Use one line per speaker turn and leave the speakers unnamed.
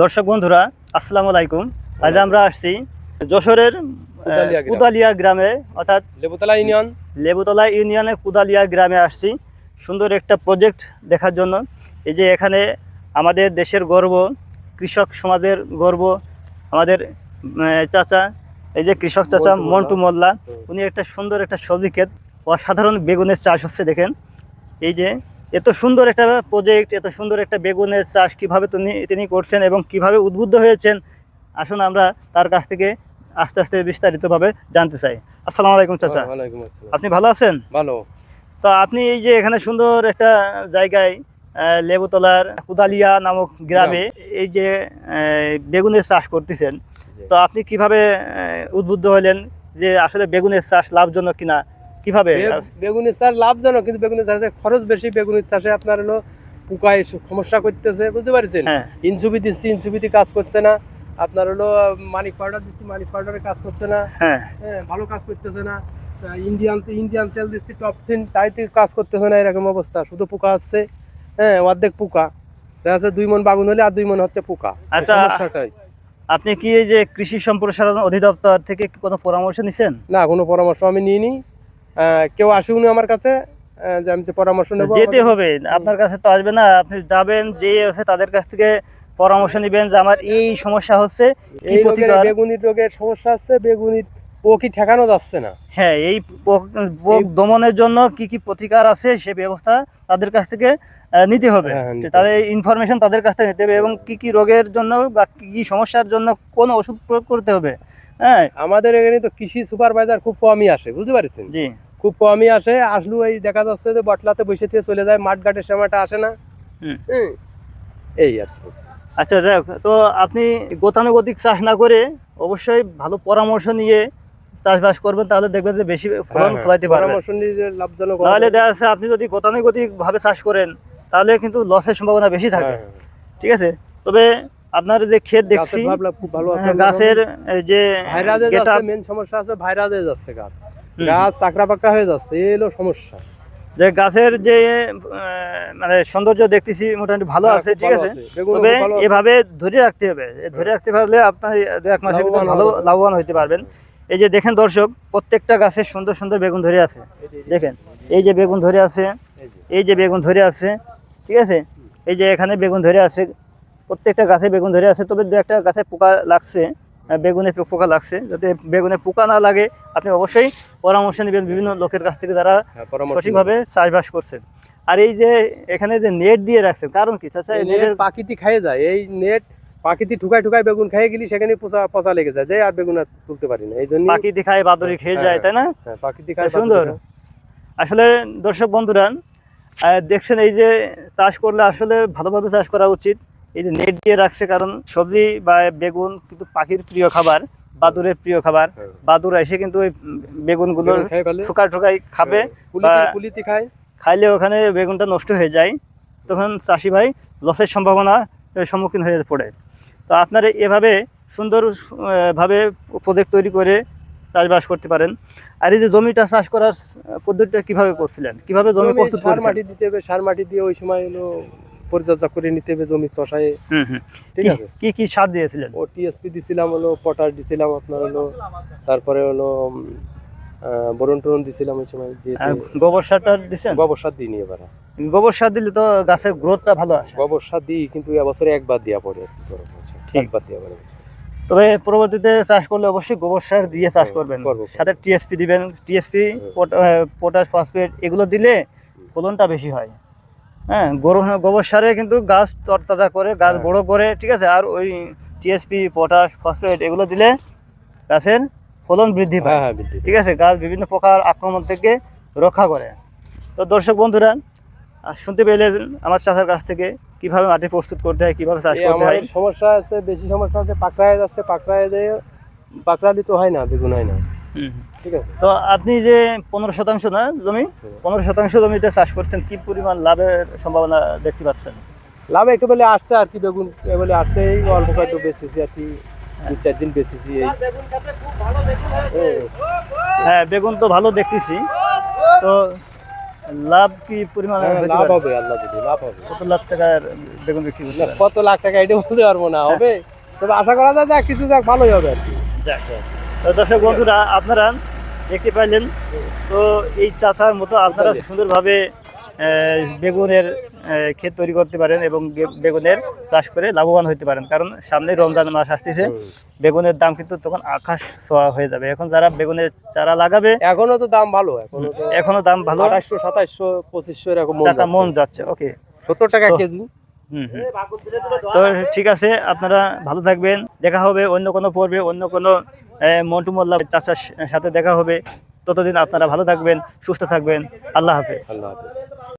দর্শক বন্ধুরা আসসালামু আলাইকুম। আজ আমরা আসছি যশোরের
কুদালিয়া গ্রামে।
অর্থাৎ
লেবুতলা ইউনিয়ন।
লেবুতলা ইউনিয়নের কুদালিয়া গ্রামে আসছি। সুন্দর একটা প্রজেক্ট দেখার জন্য। এই যে এখানে আমাদের দেশের গর্ব কৃষক সমাজের গর্ব আমাদের চাচা এই যে কৃষক চাচা
মন্টু মোল্লা।
মন্টু মোল্লা উনি একটা সুন্দর একটা সবজি ক্ষেত অসাধারণ বেগুনের চাষ হচ্ছে দেখেন। এই যে এত সুন্দর একটা প্রজেক্ট এত সুন্দর একটা বেগুনের চাষ কীভাবে তিনি তিনি করছেন এবং কীভাবে উদ্বুদ্ধ হয়েছেন আসুন আমরা তার কাছ থেকে আস্তে আস্তে বিস্তারিতভাবে জানতে চাই। আসসালামু আলাইকুম চাচা। আপনি ভালো আছেন?
ভালো।
তো আপনি এই যে এখানে সুন্দর একটা জায়গায় লেবুতলার কুদালিয়া নামক গ্রামে এই যে বেগুনের চাষ করতেছেন। তো আপনি কীভাবে উদ্বুদ্ধ হলেন যে আসলে বেগুনের চাষ লাভজনক কিনা? কীভাবে?
বেগুনের চাষ লাভজনক কিন্তু বেগুনের চাষে খরচ বেশি বেগুনের চাষে আপনার হলো পোকায় সমস্যা করতেছে বুঝতে পারছেন? ইনসুবি দিচ্ছি ইনসুবিতে কাজ করছে না। আপনার হলো মানিক পাউডার দিচ্ছি মানিক পাউডারে কাজ করছে না।
হ্যাঁ।
হ্যাঁ ভালো কাজ করতেছে না। ইন্ডিয়ান ইন্ডিয়ান তেল দিচ্ছি টপ সিন তাইতে কাজ করতেছে না এরকম অবস্থা। শুধু পোকা আসছে হ্যাঁ অর্ধেক পোকা। দেখা যাচ্ছে দুই মন বাগুন হলে আর দুই মন হচ্ছে পোকা।
আচ্ছা।
সমস্যাটাই।
আপনি কি এই যে কৃষি সম্প্রসারণ অধিদপ্তর থেকে কোনো পরামর্শ নিছেন?
না কোনো পরামর্শ আমি নিইনি। কেউ আসেওনি আমার কাছে যে আমি যে পরামর্শ নেব
যেতে হবে আপনার কাছে তো আসবে না আপনি যাবেন যে আছে তাদের কাছ থেকে পরামর্শ নেবেন যে আমার এই সমস্যা হচ্ছে
এই বেগুনি রোগের সমস্যা আছে বেগুনি ও কি ঠেকানো যাচ্ছে না?
হ্যাঁ এই পোক পোক দমনের জন্য কি কি প্রতিকার আছে সে ব্যবস্থা তাদের কাছ থেকে নিতে হবে।
হ্যাঁ, হ্যাঁ,
তাদের ইনফরমেশন তাদের কাছ থেকে নিতে হবে এবং কি কি রোগের জন্য বা কি কি সমস্যার জন্য কোন ওষুধ প্রয়োগ করতে হবে হ্যাঁ?
আমাদের এখানে তো কৃষি সুপারভাইজার খুব কমই আসে বুঝতে পারছেন?
জি।
খুব কমই আসে আসলেও এই দেখা যাচ্ছে যে বটলাতে বসে দিয়ে চলে যায় মাঠ ঘাটের সময়টা আসে না। এই আর
আচ্ছা দেখ তো আপনি গতানুগতিক চাষ না করে অবশ্যই ভালো পরামর্শ নিয়ে চাষবাস করবেন তাহলে দেখবেন যে বেশি ফলন
হ্যাঁ, হ্যাঁ।
ফলাইতে পারবেন
পরামর্শ নিয়ে যে লাভজনক হবে।
নাহলে দেখা যাচ্ছে আপনি যদি গতানুগতিক ভাবে চাষ করেন তাহলে কিন্তু লসের সম্ভাবনা বেশি
হ্যাঁ,
থাকে
হ্যাঁ।
ঠিক আছে তবে আপনার যে ক্ষেত দেখছি
গাছের
হ্যাঁ, যে
ভাইরাসে
getup,
যাচ্ছে মেন সমস্যা আছে ভাইরাসে যাচ্ছে গাছ গাছ চাকরা পাকড়া হয়ে যাচ্ছে এই হলো সমস্যা।
যে গাছের যে মানে সৌন্দর্য দেখতেছি মোটামুটি ভালো
হ্যাঁ,
আছে ঠিক আছে। তবে। এভাবে ধরে রাখতে হবে। ধরে রাখতে পারলে আপনার দু এক মাসের ভিতর ভালো লাভবান হতে পারবেন। এই যে দেখেন দর্শক প্রত্যেকটা গাছে সুন্দর সুন্দর বেগুন ধরে আছে। দেখেন এই যে বেগুন ধরে আছে
এই যে।
বেগুন ধরে আছে ঠিক আছে? এই যে এখানে বেগুন ধরে আছে প্রত্যেকটা গাছে বেগুন ধরে আছে তবে দু একটা গাছে পোকা লাগছে। বেগুনে পোকা লাগছে। যাতে বেগুনে পোকা না লাগে আপনি অবশ্যই পরামর্শ নেবেন বিভিন্ন লোকের কাছ থেকে যারা
হ্যাঁ,
সঠিকভাবে চাষবাস করছেন। আর এই যে এখানে যে নেট দিয়ে রাখছেন কারণ কি?
নেট
নেটের
পাকিতি খাইয়ে যায়। এই নেট পাকিতি ঠুকায় ঠুকায় বেগুন খাইয়ে গেলি সেখানে পচা পচা লেগে যায়। যে আর বেগুন আর তুলতে পারি না। এই জন্য
পাখি খায় বাদরি খেয়ে যায় তাই না?
পাকিতি খায়
সুন্দর। আসলে দর্শক বন্ধুরা দেখছেন এই যে চাষ করলে আসলে ভালোভাবে চাষ করা উচিত। এই যে নেট দিয়ে রাখছে কারণ সবজি বা বেগুন কিন্তু পাখির প্রিয় খাবার বাদুরের প্রিয় খাবার।
হ্যাঁ।
বাদুর এসে কিন্তু ওই বেগুনগুলোর
বেগুন খাই ফেলে।
ঠোকায় ঠোকায় খাবে
খায়।
খাইলে ওখানে বেগুনটা নষ্ট হয়ে যায়। তখন চাষি ভাই লসের সম্ভাবনা সম্মুখীন হয়ে পড়ে। তো আপনারা এভাবে সুন্দর ভাবে প্রজেক্ট তৈরি করে চাষবাস করতে পারেন। আর এই যে জমিটা চাষ করার পদ্ধতিটা কীভাবে করছিলেন? কীভাবে জমি
জমি
প্রস্তুত
সার মাটি দিতে হবে সার মাটি দিয়ে ওই সময় হলো পরিচর্যা করে নিতে হবে জমি চষায়। ঠিক আছে?
কি কি সার দিয়েছিলেন?
ও টিএসপি দিছিলাম হলো পটাশ দিছিলাম আপনার হলো তারপরে হলো বরণ টরণ দিছিলাম ওই সময় দিয়ে
গোবর সারটা দিচ্ছেন
গোবর সার দিইনি এবার
গোবর সার দিলে তো গাছের গ্রোথটা ভালো আসে।
গোবর সার দিই কিন্তু এবছরে একবার দেওয়া পড়ে। একবার দেওয়া পড়ে।
তবে পরবর্তীতে চাষ করলে অবশ্যই গোবর সার দিয়ে চাষ
হ্যাঁ,
করবেন।
করব, করব।
সাথে টিএসপি দিবেন। টিএসপি পটাশ ফসফেট এগুলো দিলে ফলনটা বেশি হয়। হ্যাঁ গরু গোবর সারে কিন্তু গাছ তরতাজা করে গাছ
হ্যাঁ।
বড় করে ঠিক আছে? আর ওই টিএসপি পটাশ ফসফেট এগুলো দিলে গাছের ফলন বৃদ্ধি
হ্যাঁ
পায়।
হ্যাঁ
ঠিক আছে? গাছ বিভিন্ন প্রকার আক্রমণ থেকে রক্ষা করে। তো দর্শক বন্ধুরা শুনতে পেলে আমার চাষার কাছ থেকে কীভাবে মাটি প্রস্তুত করতে হয় কীভাবে চাষ করতে হয়?
সমস্যা আছে বেশি সমস্যা আছে পাকড়ায় যাচ্ছে পাকড়ায় দিয়ে পাকড়ালি তো হয় না বেগুন হয় না। ঠিক আছে।
তো আপনি যে পনেরো শতাংশ না জমি পনেরো শতাংশ জমিতে চাষ করছেন কি পরিমাণ লাভের সম্ভাবনা দেখতে পাচ্ছেন?
লাভ একেবারে আসছে আর কি বেগুন একেবারে আসছে এই অল্প কয়েকটু বেচেছি আর কি দু চার দিন বেচেছি এই।
হ্যাঁ বেগুন তো ভালো দেখতেছি। তো লাভ কি পরিমাণে
হ্যাঁ, লাভ হবে আল্লাহ যদি লাভ হবে।
কত লাখ টাকার বেগুন বিক্রি
কত লাখ টাকা এটা বলতে পারব না হবে। তবে আশা করা যায় যাক কিছু যাক ভালোই হবে আর কি।
যাক, দর্শক বন্ধুরা আপনারা দেখতে পাইলেন তো এই চাচার মতো আপনারা সুন্দরভাবে বেগুনের ক্ষেত তৈরি করতে পারেন এবং বেগুনের চাষ করে লাভবান হতে পারেন। কারণ সামনে রমজান মাস আসতেছে বেগুনের দাম কিন্তু তখন আকাশ ছোঁয়া হয়ে যাবে। এখন যারা বেগুনের চারা লাগাবে
এখনও তো দাম ভালো এখনও
এখনও দাম ভালো।
আঠাশশো সাতাশশো পঁচিশশো এরকম মন
টাকা মন যাচ্ছে ওকে।
সত্তর টাকা কেজি।
তো ঠিক আছে আপনারা ভালো থাকবেন। দেখা হবে অন্য কোনো পর্বে অন্য কোনো আহ, মন্টু মোল্লা চাচার সাথে দেখা হবে। ততদিন আপনারা ভালো থাকবেন সুস্থ থাকবেন। আল্লাহ হাফেজ।
আল্লাহ হাফেজ।